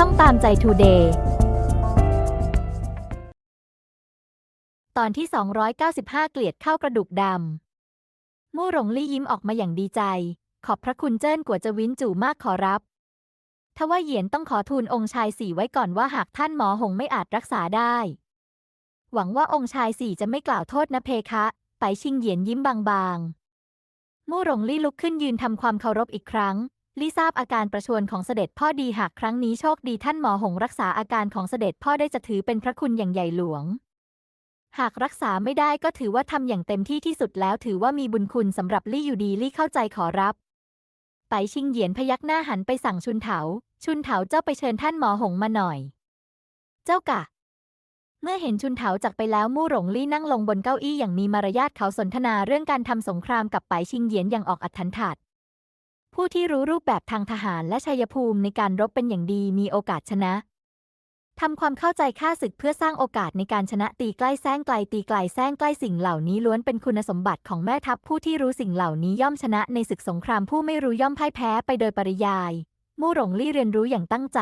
ช่องตามใจทูเดย์ตอนที่ 295 เกลียดข้าวกระดูกดำ มู่หลงลี่ยิ้มออกมาอย่างดีใจ ขอบพระคุณเจิ้นกัวจะวินจู่มากขอรับ ทว่าเหยียนต้องขอทูลองค์ชายสี่ไว้ก่อนว่าหากท่านหมอหงไม่อาจรักษาได้ หวังว่าองค์ชายสี่จะไม่กล่าวโทษนะเพคะ ไปชิงเหยียนยิ้มบางๆ มู่หลงลี่ลุกขึ้นยืนทำความเคารพอีกครั้ง ลี่ทราบอาการประชวรของเสด็จพ่อดีหากครั้งนี้โชคดีท่านหมอหงรักษาอาการของเสด็จพ่อได้จะถือเป็นพระคุณอย่างใหญ่หลวง หากรักษาไม่ได้ก็ถือว่าทำอย่างเต็มที่ที่สุดแล้วถือว่ามีบุญคุณสำหรับลี่อยู่ดีลี่เข้าใจขอรับ ไปชิงเหยียนพยักหน้าหันไปสั่งชุนเถา ชุนเถาเจ้าไปเชิญท่านหมอหงมาหน่อย เจ้ากะ เมื่อเห็นชุนเถาจากไปแล้วมู่หลงลี่นั่งลงบนเก้าอี้อย่างมีมารยาทเขาสนทนาเรื่องการทำสงครามกับไปชิงเหยียนอย่างออกอัธถันถัด ผู้ที่รู้รูปแบบทางทหารและชัยภูมิในการรบเป็นอย่างดีมีโอกาสชนะทำความเข้าใจค่าศึกเพื่อสร้างโอกาสในการชนะตีใกล้แซงไกลตีไกลแซงใกล้สิ่งเหล่านี้ล้วนเป็นคุณสมบัติของแม่ทัพผู้ที่รู้สิ่งเหล่านี้ย่อมชนะในศึกสงครามผู้ไม่รู้ย่อมพ่ายแพ้ไปโดยปริยาย มู่หลงลี่เรียนรู้อย่างตั้งใจ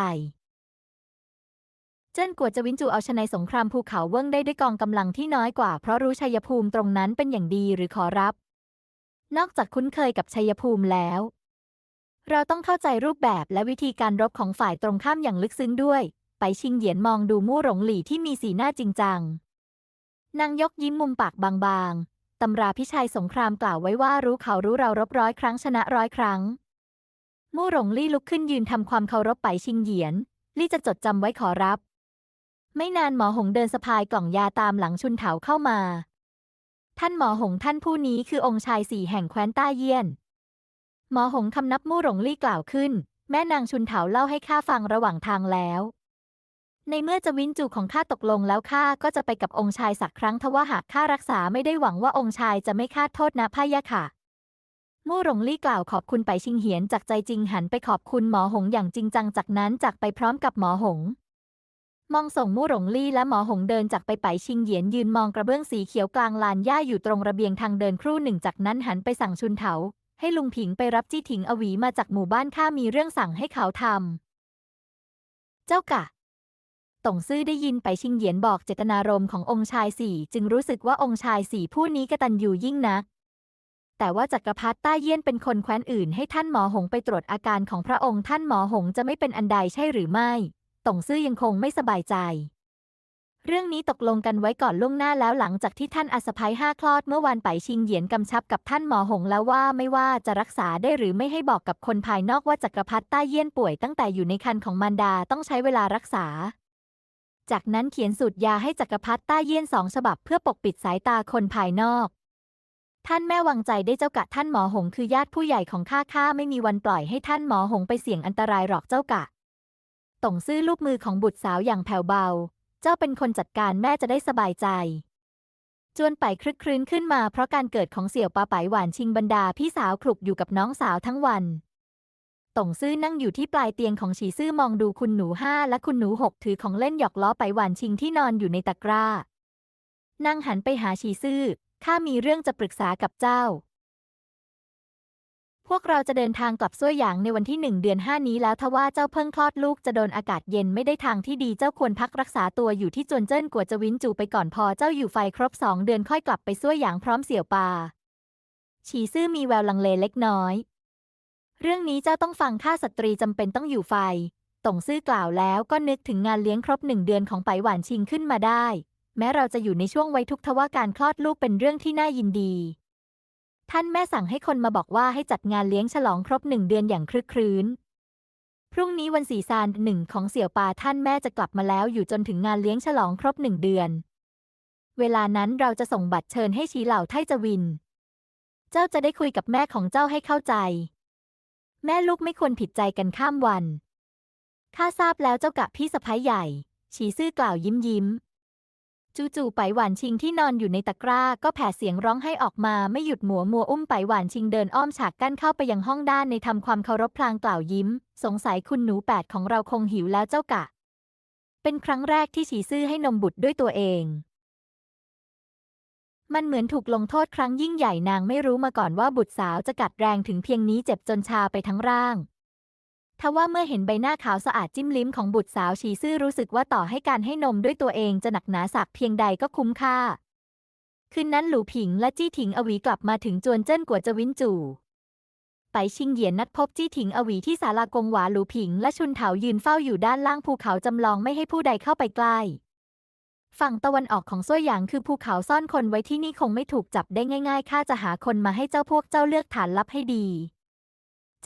เจิ้นกัวจะวินจูเอาชนะสงครามภูเขาเวิ้งได้ด้วยกองกำลังที่น้อยกว่าเพราะรู้ชัยภูมิตรงนั้นเป็นอย่างดีหรือขอรับ นอกจากคุ้นเคยกับชัยภูมิแล้ว เราต้องเข้าใจรูปแบบและวิธีการรบของฝ่ายตรงข้ามอย่างลึกซึ้งด้วย ไปชิงเหยียนมองดูมู่หลงหลี่ที่มีสีหน้าจริงจัง นางยกยิ้มมุมปากบางๆ ตำราพิชัยสงครามกล่าวไว้ว่ารู้เขารู้เรารบร้อยครั้งชนะร้อยครั้ง มู่หลงลี่ลุกขึ้นยืนทำความเคารพไปชิงเหยียน ลี่จะจดจำไว้ขอรับ ไม่นานหมอหงเดินสะพายกล่องยาตามหลังชุนเถาเข้ามา ท่านหมอหงท่านผู้นี้คือองค์ชายสี่แห่งแคว้นต้าเยี่ยน หมอหงคำนับมู่หลงลี่กล่าวขึ้น แม่นางชุนเถาเล่าให้ข้าฟังระหว่างทางแล้ว ในเมื่อจะวินจูของข้าตกลงแล้วข้าก็จะไปกับองค์ชายสักครั้งทว่าหากข้ารักษาไม่ได้หวังว่าองค์ชายจะไม่คาดโทษนะพะยะค่ะมู่หลงลี่กล่าวขอบคุณไปชิงเหียนจากใจจริงหันไปขอบคุณหมอหงอย่างจริงจังจากนั้นจากไปพร้อมกับหมอหง มองส่งมู่หลงลี่และหมอหงเดินจากไปไปชิงเหียนยืนมองกระเบื้องสีเขียวกลางลานหญ้าอยู่ตรงระเบียงทางเดินครู่หนึ่งจากนั้นหันไปสั่งชุนเถา ให้ลุงผิงไปรับจี้ถิงอวีมาจากหมู่บ้านข้ามีเรื่องสั่งให้เขาทำ เจ้ากะต่งซื่อได้ยินไปชิงเหยียนบอกเจตนารมณ์ขององค์ชายสี่จึงรู้สึกว่าองค์ชายสี่ผู้นี้กระตัญญูยิ่งนัก แต่ว่าจักรพรรดิต้าเยี่ยนเป็นคนแคว้นอื่นให้ท่านหมอหงไปตรวจอาการของพระองค์ท่านหมอหงจะไม่เป็นอันใดใช่หรือไม่ต่งซื่อยังคงไม่สบายใจ เรื่องนี้ตกลงกันไว้ก่อนล่วงหน้าแล้วหลังจากที่ท่านอาสะพ้ยห้าคลอดเมื่อวานไปชิงเหยียนกำชับกับท่านหมอหงแล้วว่าไม่ว่าจะรักษาได้หรือไม่ให้บอกกับคนภายนอกว่าจักรพรรดิต้าเยี่ยนป่วยตั้งแต่อยู่ในครรภ์ของมารดาต้องใช้เวลารักษา จากนั้นเขียนสูตรยาให้จักรพรรดิต้าเยี่ยนสองฉบับเพื่อปกปิดสายตาคนภายนอก ท่านแม่วางใจได้เจ้ากะท่านหมอหงคือญาติผู้ใหญ่ของข้าข้าไม่มีวันปล่อยให้ท่านหมอหงไปเสี่ยงอันตรายหรอกเจ้ากะต่งซื่อลูกมือของบุตรสาวอย่างแผ่วเบา เจ้าเป็นคนจัดการแม่จะได้สบายใจ จวนไปคลึกครื้นขึ้นมาเพราะการเกิดของเสี่ยวปาไปหวานชิงบรรดาพี่สาวคลุกอยู่กับน้องสาวทั้งวันต่งซื่อนั่งอยู่ที่ปลายเตียงของฉีซื่อมองดูคุณหนูห้าและคุณหนูหกถือของเล่นหยอกล้อไปหวานชิงที่นอนอยู่ในตะกร้านั่งหันไปหาฉีซื่อข้ามีเรื่องจะปรึกษากับเจ้า พวกเราจะเดินทางกลับซ้วยหยางในวันที่หนึ่งเดือนห้านี้แล้วทว่าเจ้าเพิ่งคลอดลูกจะโดนอากาศเย็นไม่ได้ทางที่ดีเจ้าควรพักรักษาตัวอยู่ที่จวนเจิ้นกัวจะวินจูไปก่อนพอเจ้าอยู่ไฟครบสองเดือนค่อยกลับไปซ้วยหยางพร้อมเสี่ยวปาฉีซื่อมีแววลังเลเล็กน้อย เรื่องนี้เจ้าต้องฟังข้าสตรีจำเป็นต้องอยู่ไฟต่งซื่อกล่าวแล้วก็นึกถึงงานเลี้ยงครบหนึ่งเดือนของไปหวานชิงขึ้นมาได้ แม้เราจะอยู่ในช่วงวัยทุกทว่าการคลอดลูกเป็นเรื่องที่น่ายินดี ท่านแม่สั่งให้คนมาบอกว่าให้จัดงานเลี้ยงฉลองครบหนึ่งเดือนอย่างคลึกครื้น พรุ่งนี้วันสีซานหนึ่งของเสี่ยวปาท่านแม่จะกลับมาแล้วอยู่จนถึงงานเลี้ยงฉลองครบหนึ่งเดือน เวลานั้นเราจะส่งบัตรเชิญให้ชีเหล่าไทจวิน เจ้าจะได้คุยกับแม่ของเจ้าให้เข้าใจ แม่ลูกไม่ควรผิดใจกันข้ามวันข้าทราบแล้วเจ้ากะพี่สะพ้ายใหญ่ฉีซื่อกล่าวยิ้มยิ้ม จู่ๆไปหวานชิงที่นอนอยู่ในตะกร้าก็แผ่เสียงร้องให้ออกมาไม่หยุดหมัวมัวอุ้มไปหวานชิงเดินอ้อมฉากกั้นเข้าไปยังห้องด้านในทำความเคารพพลางกล่าวยิ้ม สงสัยคุณหนูแปดของเราคงหิวแล้วเจ้ากะ เป็นครั้งแรกที่ฉีซื่อให้นมบุตรด้วยตัวเอง มันเหมือนถูกลงโทษครั้งยิ่งใหญ่นางไม่รู้มาก่อนว่าบุตรสาวจะกัดแรงถึงเพียงนี้เจ็บจนชาไปทั้งร่าง ทว่าเมื่อเห็นใบหน้าขาวสะอาดจิ้มลิ้มของบุตรสาวชีซื่อรู้สึกว่าต่อให้การให้นมด้วยตัวเองจะหนักหนาสักเพียงใดก็คุ้มค่า คืนนั้นหลูผิงและจี้ถิงอวีกลับมาถึงจวนเจิ้นกัวจวินจู่ไปชิงเหยียนนัดพบจี้ถิงอวีที่ศาลากงหวาหลูผิง และชุนเถายืนเฝ้าอยู่ด้านล่างภูเขาจำลองไม่ให้ผู้ใดเข้าไปใกล้ ฝั่งตะวันออกของซ้วยหยางคือภูเขาซ่อนคนไว้ที่นี่คงไม่ถูกจับได้ง่ายๆข้าจะหาคนมาให้เจ้าพวกเจ้าเลือกฐานลับให้ดี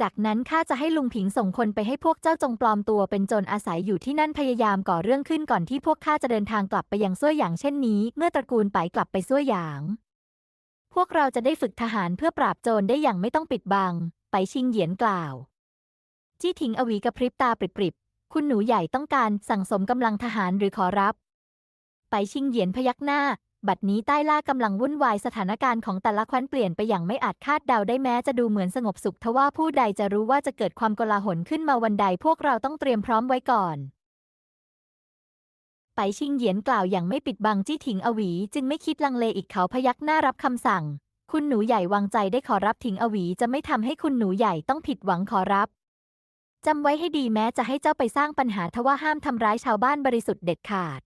จากนั้นข้าจะให้ลุงผิงส่งคนไปให้พวกเจ้าจงปลอมตัวเป็นโจรอาศัยอยู่ที่นั่นพยายามก่อเรื่องขึ้นก่อนที่พวกข้าจะเดินทางกลับไปยังซ้วยหยางเช่นนี้ เมื่อตระกูลไปกลับไปซ้วยหยาง พวกเราจะได้ฝึกทหารเพื่อปราบโจรได้อย่างไม่ต้องปิดบัง ไปชิงเหยียนกล่าว จี้ถิงอวีกระพริบตาปริบๆคุณหนูใหญ่ต้องการสั่งสมกำลังทหารหรือขอรับ ไปชิงเหยียนพยักหน้า บัดนี้ใต้ล่ากำลังวุ่นวายสถานการณ์ของแต่ละแคว้นเปลี่ยนไปอย่างไม่อาจคาดเดาได้แม้จะดูเหมือนสงบสุขทว่าผู้ใดจะรู้ว่าจะเกิดความโกลาหลขึ้นมาวันใดพวกเราต้องเตรียมพร้อมไว้ก่อน ไปชิงเหยียนกล่าวอย่างไม่ปิดบังจี้ถิงอวี จึงไม่คิดลังเลอีกเขาพยักหน้ารับคำสั่ง คุณหนูใหญ่วางใจได้ขอรับถิงอวีจะไม่ทำให้คุณหนูใหญ่ต้องผิดหวังขอรับจำไว้ให้ดีแม้จะให้เจ้าไปสร้างปัญหาทว่าห้ามทำร้ายชาวบ้านบริสุทธิ์เด็ดขาด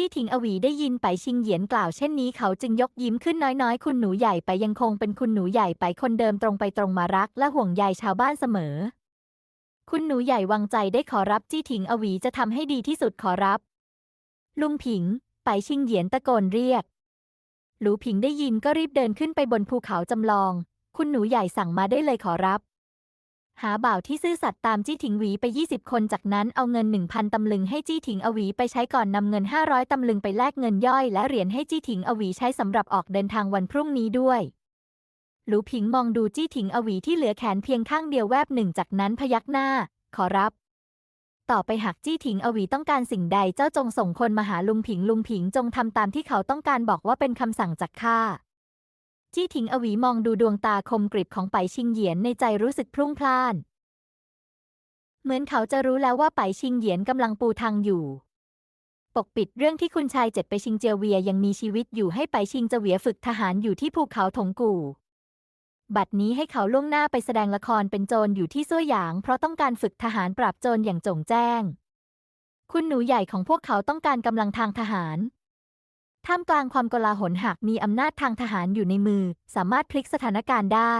จี้ถิงอวีได้ยินไปชิงเหยียนกล่าวเช่นนี้เขาจึงยกยิ้มขึ้นน้อยๆ คุณหนูใหญ่ไปยังคงเป็นคุณหนูใหญ่ไปคนเดิมตรงไปตรงมารัก และห่วงใยชาวบ้านเสมอ คุณหนูใหญ่วางใจได้ขอรับจี้ถิงอวีจะทำให้ดีที่สุดขอรับ ลุงผิง ไปชิงเหยียนตะโกนเรียก หลูผิงได้ยินก็รีบเดินขึ้นไปบนภูเขาจำลอง คุณหนูใหญ่สั่งมาได้เลยขอรับ หาบ่าวที่ซื่อสัตย์ตามจี้ถิงหวีไป 20 คนจากนั้นเอาเงิน 1,000 ตำลึงให้จี้ถิงอวีไปใช้ก่อนนำเงิน 500 ตำลึงไปแลกเงินย่อย และเหรียญให้จี้ถิงอวีใช้สำหรับออกเดินทางวันพรุ่งนี้ด้วย หลูผิงมองดูจี้ถิงอวีที่เหลือแขนเพียงข้างเดียวแวบหนึ่งจากนั้นพยักหน้า ขอรับ ต่อไปหากจี้ถิงอวีต้องการสิ่งใดเจ้าจงส่งคนมาหาลุงผิงลุงผิงจงทำตามที่เขาต้องการบอกว่าเป็นคำสั่งจากข้า จี้ถิงอวีมองดูดวงตาคมกริบของไปชิงเหยียนในใจรู้สึกพรุ่งพล่าน เหมือนเขาจะรู้แล้วว่าไปชิงเหยียนกำลังปูทางอยู่ ปกปิดเรื่องที่คุณชายเจ็ดไปชิงเจียวเวียยังมีชีวิตอยู่ให้ไปชิงเจเวียฝึกทหารอยู่ที่ภูเขาถงกู่ บัดนี้ให้เขาล่วงหน้าไปแสดงละครเป็นโจรอยู่ที่ซ้วยหยาง เพราะต้องการฝึกทหารปราบโจรอย่างจงแจ้ง คุณหนูใหญ่ของพวกเขาต้องการกำลังทางทหาร ท่ามกลางความกลาหลหากมีอำนาจทางทหารอยู่ในมือ สามารถพลิกสถานการณ์ได้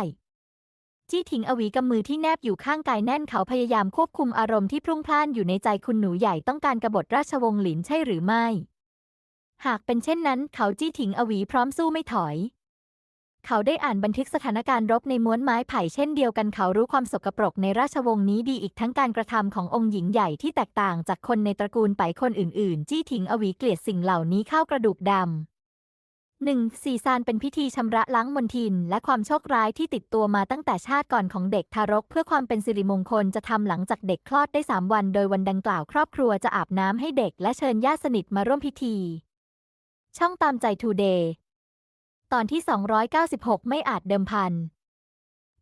จี้ถิงอวีกำมือที่แนบอยู่ข้างกายแน่นเขาพยายามควบคุมอารมณ์ที่พรุ่งพล่านอยู่ในใจคุณหนูใหญ่ต้องการกบฏราชวงศ์หลินใช่หรือไม่ หากเป็นเช่นนั้น เขาจี้ถิงอวีพร้อมสู้ไม่ถอย เขาได้อ่านบันทึกสถานการณ์รบในม้วนไม้ไผ่เช่นเดียวกันเขารู้ความสกปรกในราชวงศ์นี้ดีอีกทั้งการกระทำขององค์หญิงใหญ่ที่แตกต่างจากคนในตระกูลไปคนอื่น ๆ จี้ถิงอวีเกลียดสิ่งเหล่านี้เข้ากระดูกดำหนึ่งซีซานเป็นพิธีชำระล้างมลทิน และความโชคร้ายที่ติดตัวมาตั้งแต่ชาติก่อนของเด็กทารก เพื่อความเป็นสิริมงคลจะทำหลังจากเด็กคลอดได้สามวัน โดยวันดังกล่าวครอบครัวจะอาบน้ำให้เด็กและเชิญญาติสนิทมาร่วมพิธี ช่องตามใจทูเดย์ ตอนที่ 296 ไม่อาจเดิมพัน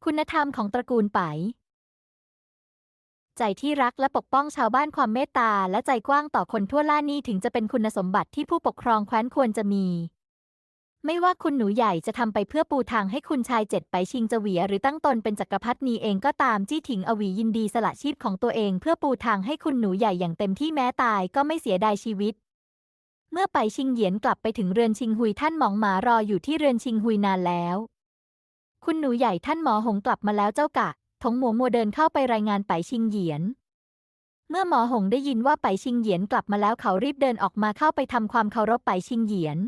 คุณธรรมของตระกูลไป ใจที่รักและปกป้องชาวบ้านความเมตตาและใจกว้างต่อคนทั่วล่านี่ถึงจะเป็นคุณสมบัติที่ผู้ปกครองแคว้นควรจะมี ไม่ว่าคุณหนูใหญ่จะทำไปเพื่อปูทางให้คุณชายเจ็ดไปชิงเจเวียหรือตั้งตนเป็นจักรพรรดินีเองก็ตามจี้ถิงอวียินดีสละชีพของตัวเอง เพื่อปูทางให้คุณหนูใหญ่อย่างเต็มที่แม้ตายก็ไม่เสียดายชีวิต เมื่อไปชิงเหยียนกลับไปถึงเรือนชิงหุยท่านหมองหมารออยู่ที่เรือนชิงหุยนานแล้ว คุณหนูใหญ่ท่านหมอหงกลับมาแล้วเจ้ากะทงหมัวมัวเดินเข้าไปรายงานไปชิงเหยียน เมื่อหมอหงได้ยินว่าไปชิงเหยียนกลับมาแล้วเขารีบเดินออกมาเข้าไปทำความเคารพไปชิงเหยียน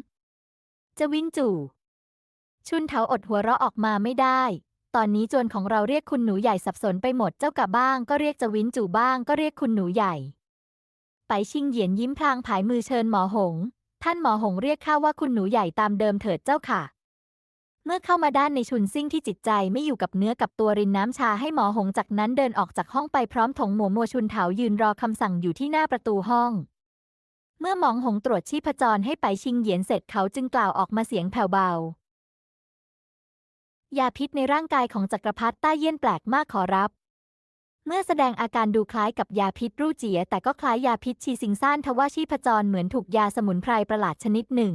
จะวินจู่ ชุนเถาอดหัวเราะออกมาไม่ได้ ตอนนี้จวนของเราเรียกคุณหนูใหญ่สับสนไปหมดเจ้ากะบ้าง ก็เรียกจะวินจู่บ้างก็เรียกคุณหนูใหญ่ ไปชิงเหยียนยิ้มพลางผายมือเชิญหมอหง ท่านหมอหงเรียกข้าว่าคุณหนูใหญ่ตามเดิมเถิดเจ้าค่ะ เมื่อเข้ามาด้านในชุนซิ่งที่จิตใจไม่อยู่กับเนื้อกับตัวรินน้ำชาให้หมอหงจากนั้นเดินออกจากห้องไปพร้อมถงหมัวมัวชุนเถายืนรอคำสั่งอยู่ที่หน้าประตูห้อง เมื่อหมองหงตรวจชีพจรให้ไปชิงเหยียนเสร็จเขาจึงกล่าวออกมาเสียงแผ่วเบายาพิษในร่างกายของจักรพรรดิต้าเยี่ยนแปลกมากขอรับ เมื่อแสดงอาการดูคล้ายกับยาพิษรูเจีย แต่ก็คล้ายยาพิษชีซิงซ่านทว่าชีพจรเหมือนถูกยาสมุนไพรประหลาดชนิดหนึ่ง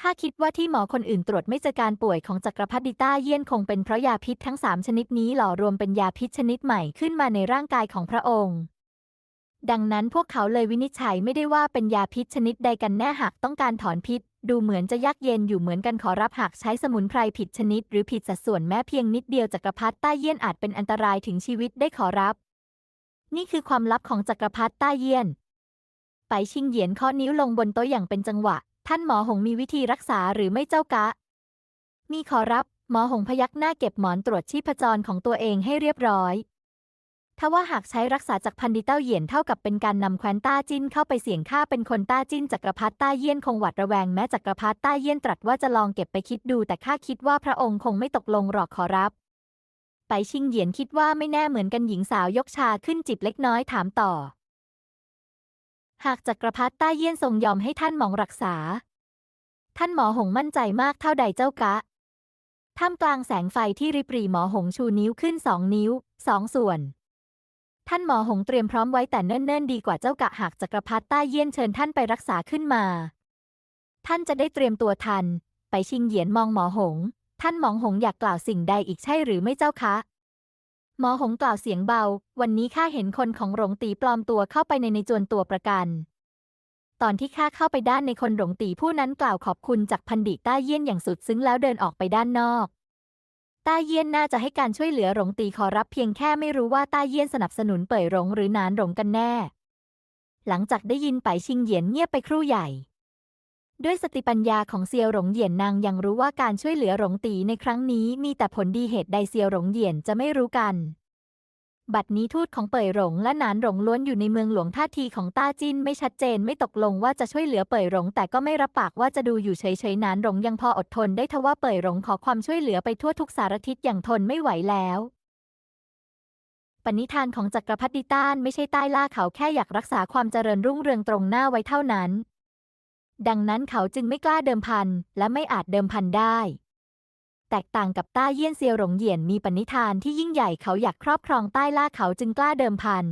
ข้าคิดว่าที่หมอคนอื่นตรวจไม่เจอการป่วยของจักรพรรดิต้าเยี่ยนคงเป็นเพราะยาพิษทั้งสามชนิดนี้หล่อรวมเป็นยาพิษชนิดใหม่ขึ้นมาในร่างกายของพระองค์ ดังนั้นพวกเขาเลยวินิจฉัยไม่ได้ว่าเป็นยาพิษชนิดใดกันแน่หากต้องการถอนพิษ ดูเหมือนจะยากเย็นอยู่เหมือนกันขอรับหากใช้สมุนไพรผิดชนิด หรือผิดสัดส่วนแม้เพียงนิดเดียวจักรพรรดิต้เยี่ยนอาจเป็นอันตรายถึงชีวิตได้ขอรับ นี่คือความลับของจักรพรรดิต้เยี่ยน ไปชิงเหยียนเคาะนิ้วลงบนโต๊ะอย่างเป็นจังหวะ ท่านหมอหงมีวิธีรักษาหรือไม่เจ้ากะ มีขอรับ หมอหงพยักหน้าเก็บหมอนตรวจชีพจรของตัวเองให้เรียบร้อย ถ้าว่าหากใช้รักษาจากพันดิเต้าเหยียนเท่ากับเป็นการนำแคว้นต้าจิ้นเข้าไปเสี่ยงฆ่าเป็นคนต้าจิ้นจักรพรรดิต้าเยี่ยนคงหวัดระแวงแม้จักรพรรดิต้าเยี่ยนตรัสว่าจะลองเก็บไปคิดดู แต่ข้าคิดว่าพระองค์คงไม่ตกลงหรอกขอรับไปชิงเหยียนคิดว่าไม่แน่เหมือนกันหญิงสาวยกชาขึ้นจิบเล็กน้อยถามต่อ หากจักรพรรดิต้าเยี่ยนทรงยอมให้ท่านหมองรักษา ท่านหมอหงมั่นใจมากเท่าใดเจ้ากะท่ามกลางแสงไฟที่ริบหรี่หมอหงชูนิ้วขึ้นสองนิ้วสองส่วน ท่านหมอหงเตรียมพร้อมไว้แต่เนิ่นๆ ดีกว่าเจ้ากะหากจักรพรรดิใต้เยี่ยนเชิญท่านไปรักษาขึ้นมา ท่านจะได้เตรียมตัวทัน ไปชิงเหยียนมองหมอหง ท่านหมองหงอยากกล่าวสิ่งใดอีกใช่หรือไม่เจ้าคะ หมอหงกล่าวเสียงเบา วันนี้ข้าเห็นคนของหลงตีปลอมตัวเข้าไปในในจวนตัวประกัน ตอนที่ข้าเข้าไปด้านในคนหลงตีผู้นั้นกล่าวขอบคุณจากพันดิต้าเยี่ยนอย่างสุดซึ้งแล้วเดินออกไปด้านนอก ต้าเยี่ยนน่าจะให้การช่วยเหลือหลงตีขอรับเพียงแค่ไม่รู้ว่าต้าเยี่ยนสนับสนุนเป่ยหลงหรือนานหลงกันแน่ หลังจากได้ยินไปชิงเหยียนเงียบไปครู่ใหญ่ ด้วยสติปัญญาของเซียวหลงเหยียนนางยังรู้ว่าการช่วยเหลือหลงตีในครั้งนี้มีแต่ผลดีเหตุใดเซียวหลงเหยียนจะไม่รู้กัน บัดนี้ทูตของเป่ยหลงและหนานหลงล้วนอยู่ในเมืองหลวงท่าทีของต้าจินไม่ชัดเจนไม่ตกลงว่าจะช่วยเหลือเป่ยหลง แต่ก็ไม่รับปากว่าจะดูอยู่เฉยๆหนานหลงยังพออดทนได้ทว่าเป่ยหลงขอความช่วยเหลือไปทั่วทุกสารทิศอย่างทนไม่ไหวแล้วปณิธานของจักรพรรดิต้านไม่ใช่ใต้ล่าเขาแค่อยากรักษาความเจริญรุ่งเรืองตรงหน้าไว้เท่านั้น ดังนั้นเขาจึงไม่กล้าเดิมพันและไม่อาจเดิมพันได้ แตกต่างกับต้าเยี่ยนเซียวหลงเหยียนมีปณิธานที่ยิ่งใหญ่เขาอยากครอบครองใต้ล่าเขาจึงกล้าเดิมพัน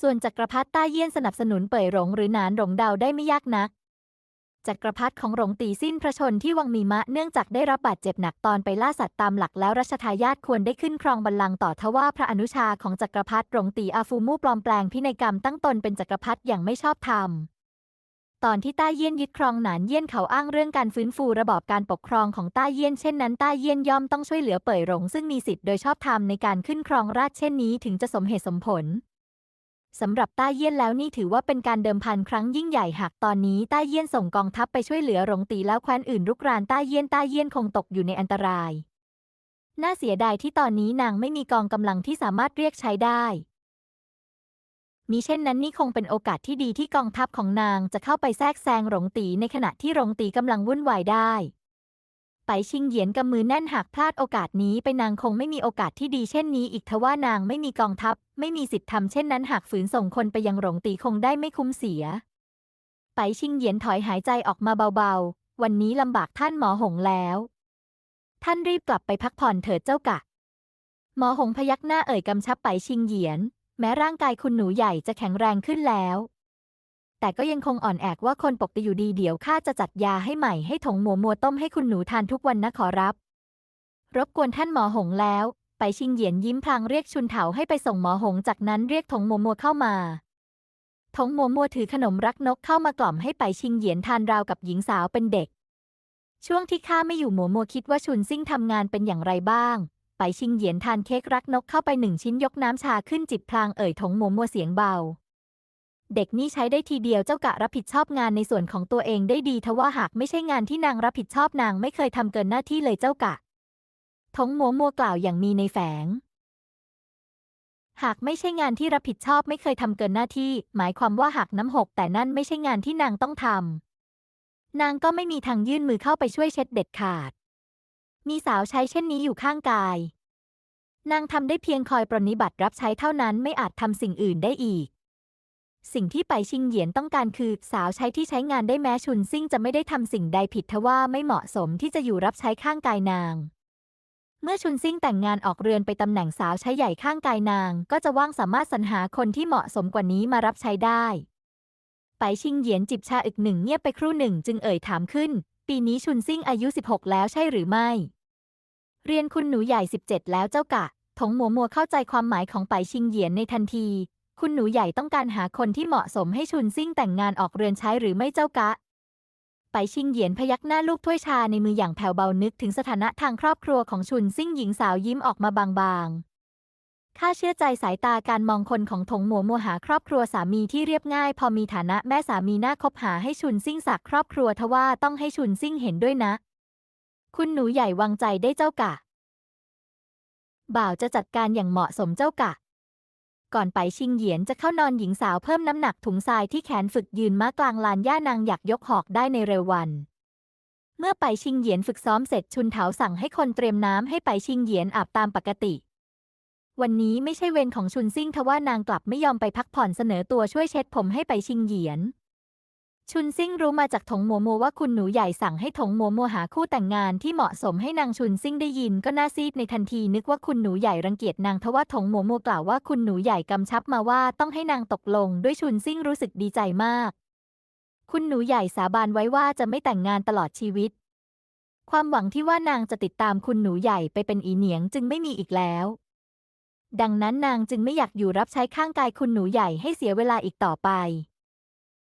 ส่วนจักรพรรดิต้าเยี่ยนสนับสนุนเป่ยหลงหรือหนานหลงเดาได้ไม่ยากนัก จักรพรรดิของหลงตีสิ้นพระชนที่วังมีมะเนื่องจากได้รับบาดเจ็บหนักตอนไปล่าสัตว์ตามหลักแล้วรัชทายาทควรได้ขึ้นครองบัลลังก์ต่อทว่าพระอนุชาของจักรพรรดิหลงตีอาฟูมู่ปลอมแปลงพินัยกรรมตั้งตนเป็นจักรพรรดิอย่างไม่ชอบธรรม ตอนที่ต้าเยี่ยนยึดครองหนานเยี่ยนเขาอ้างเรื่องการฟื้นฟูระบอบการปกครองของต้าเยี่ยนเช่นนั้นต้าเยี่ยนย่อมต้องช่วยเหลือเป่ยหลงซึ่งมีสิทธิ์โดยชอบธรรมในการขึ้นครองราชเช่นนี้ถึงจะสมเหตุสมผลสำหรับต้าเยี่ยนแล้วนี่ถือว่าเป็นการเดิมพันครั้งยิ่งใหญ่หากตอนนี้ต้าเยี่ยนส่งกองทัพไปช่วยเหลือหลงตีแล้วแคว้นอื่นรุกรานต้าเยี่ยนต้าเยี่ยนคงตกอยู่ในอันตราย น่าเสียดายที่ตอนนี้นางไม่มีกองกำลังที่สามารถเรียกใช้ได้ มิเช่นนั้นนี่คงเป็นโอกาสที่ดีที่กองทัพของนางจะเข้าไปแทรกแซงหลงตีในขณะที่หลงตีกำลังวุ่นวายได้ ไปชิงเหยียนกำมือแน่นหากพลาดโอกาสนี้ไปนางคงไม่มีโอกาสที่ดีเช่นนี้อีกทว่านางไม่มีกองทัพ ไม่มีสิทธิ์ทำเช่นนั้นหากฝืนส่งคนไปยังหลงตีคงได้ไม่คุ้มเสีย ไปชิงเหยียนถอยหายใจออกมาเบาๆ วันนี้ลำบากท่านหมอหงแล้ว ท่านรีบกลับไปพักผ่อนเถิดเจ้ากะ หมอหงพยักหน้าเอ่ยกำชับไปชิงเหยียน แม้ร่างกายคุณหนูใหญ่จะแข็งแรงขึ้นแล้ว แต่ก็ยังคงอ่อนแอกว่าคนปกติอยู่ดีเดี๋ยวข้าจะจัดยาให้ใหม่ให้ถงหมัวมัวต้มให้คุณหนูทานทุกวันนะขอรับ รบกวนท่านหมอหงแล้ว ไปชิงเหยียนยิ้มพลางเรียกชุนเถาให้ไปส่งหมอหงจากนั้นเรียกถงหมัวมัวเข้ามาถงหมัวมัวถือขนมรักนกเข้ามากล่อมให้ไปชิงเหยียนทานราวกับหญิงสาวเป็นเด็กช่วงที่ข้าไม่อยู่หมัวมัวคิดว่าชุนซิ่งทำงานเป็นอย่างไรบ้าง ไปชิงเหยียนทานเค้กรักนกเข้าไปหนึ่งชิ้นยกน้ำชาขึ้นจิบพลางเอ่ยถงหมัวมัวเสียงเบา เด็กนี่ใช้ได้ทีเดียวเจ้ากะรับผิดชอบงานในส่วนของตัวเองได้ดีทว่าหากไม่ใช่งานที่นางรับผิดชอบนางไม่เคยทำเกินหน้าที่เลยเจ้ากะถงหมัวมัวกล่าวอย่างมีในแฝง หากไม่ใช่งานที่รับผิดชอบไม่เคยทำเกินหน้าที่ หมายความว่าหากน้ำหก แต่นั่นไม่ใช่งานที่นางต้องทำนางก็ไม่มีทางยื่นมือเข้าไปช่วยเช็ดเด็ดขาด มีสาวใช้เช่นนี้อยู่ข้างกาย นางทำได้เพียงคอยปรนนิบัติรับใช้เท่านั้นไม่อาจทำสิ่งอื่นได้อีก สิ่งที่ไปชิงเหยียนต้องการคือสาวใช้ที่ใช้งานได้แม้ชุนซิ่งจะไม่ได้ทำสิ่งใดผิดทว่าไม่เหมาะสมที่จะอยู่รับใช้ข้างกายนางเมื่อชุนซิ่งแต่งงานออกเรือนไปตำแหน่งสาวใช้ใหญ่ข้างกายนาง ก็จะว่างสามารถสรรหาคนที่เหมาะสมกว่านี้มารับใช้ได้ ไปชิงเหยียนจิบชาอึกหนึ่งเงียบไปครู่หนึ่งจึงเอ่ยถามขึ้น ปีนี้ชุนซิ่งอายุ 16 แล้วใช่หรือไม่ เรียนคุณหนูใหญ่ 17 แล้วเจ้ากะ ถงหมัวมัวเข้าใจความหมายของไปชิงเหยียนในทันที คุณหนูใหญ่ต้องการหาคนที่เหมาะสมให้ชุนซิ่งแต่งงานออกเรือนใช้หรือไม่เจ้ากะ ไปชิงเหยียนพยักหน้าลูกถ้วยชาในมืออย่างแผ่วเบานึกถึงสถานะทางครอบครัวของชุนซิ่งหญิงสาวยิ้มออกมาบางๆ ข้าเชื่อใจสายตาการมองคนของถงหมัวมัวหาครอบครัวสามีที่เรียบง่าย พอมีฐานะแม่สามีน่าคบหาให้ชุนซิ่งสักครอบครัวทว่าต้องให้ชุนซิ่งเห็นด้วยนะ คุณหนูใหญ่วางใจได้เจ้ากะ บ่าวจะจัดการอย่างเหมาะสมเจ้ากะ ก่อนไปชิงเหยียนจะเข้านอนหญิงสาวเพิ่มน้ำหนักถุงทรายที่แขนฝึกยืนม้ากลางลานย่านางอยากยกหอกได้ในเร็ววัน เมื่อไปชิงเหยียนฝึกซ้อมเสร็จชุนเถาสั่งให้คนเตรียมน้ำให้ไปชิงเหยียนอาบตามปกติ วันนี้ไม่ใช่เวรของชุนซิ่งทว่านางกลับไม่ยอมไปพักผ่อนเสนอตัวช่วยเช็ดผมให้ไปชิงเหยียน ชุนซิ่งรู้มาจากถงหมัวมัวว่าคุณหนูใหญ่สั่งให้ถงหมัวมัวหาคู่แต่งงานที่เหมาะสมให้นางชุนซิ่งได้ยินก็น่าซีดในทันทีนึกว่าคุณหนูใหญ่รังเกียจนางทว่าถงหมัวมัวกล่าวว่าคุณหนูใหญ่กำชับมาว่าต้องให้นางตกลงด้วยชุนซิ่งรู้สึกดีใจมาก คุณหนูใหญ่สาบานไว้ว่าจะไม่แต่งงานตลอดชีวิต ความหวังที่ว่านางจะติดตามคุณหนูใหญ่ไปเป็นอีเหนียงจึงไม่มีอีกแล้ว ดังนั้นนางจึงไม่อยากอยู่รับใช้ข้างกายคุณหนูใหญ่ให้เสียเวลาอีกต่อไป